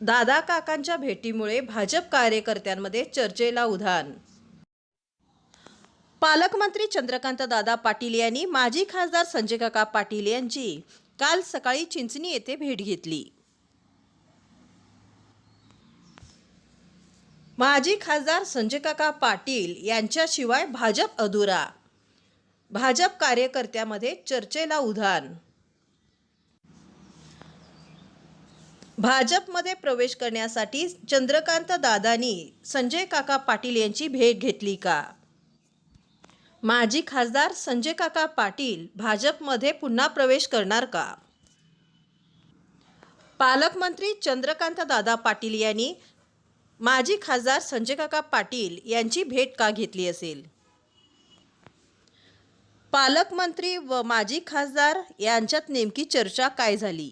दादा काकांच्या भेटीमुळे भाजप कार्यकर्त्यांमध्ये चर्चेला उधाण. पालकमंत्री चंद्रकांत दादा पाटील यांनी माजी खासदार संजय काका पाटील यांची काल सकाळी चिंचणी येथे भेट घेतली. माजी खासदार संजय काका पाटील यांच्याशिवाय भाजप अधुरा. भाजप कार्यकर्त्यामध्ये चर्चेला उधाण. भाजपमध्ये प्रवेश करण्यासाठी चंद्रकांत दादांनी संजय काका पाटील यांची भेट घेतली का? माजी खासदार संजय काका पाटील भाजपमध्ये पुन्हा प्रवेश करणार का? पालकमंत्री चंद्रकांत दादा पाटील यांनी माजी खासदार संजय काका पाटील यांची भेट का घेतली असेल? पालकमंत्री व माजी खासदार यांच्यात नेमकी चर्चा काय झाली?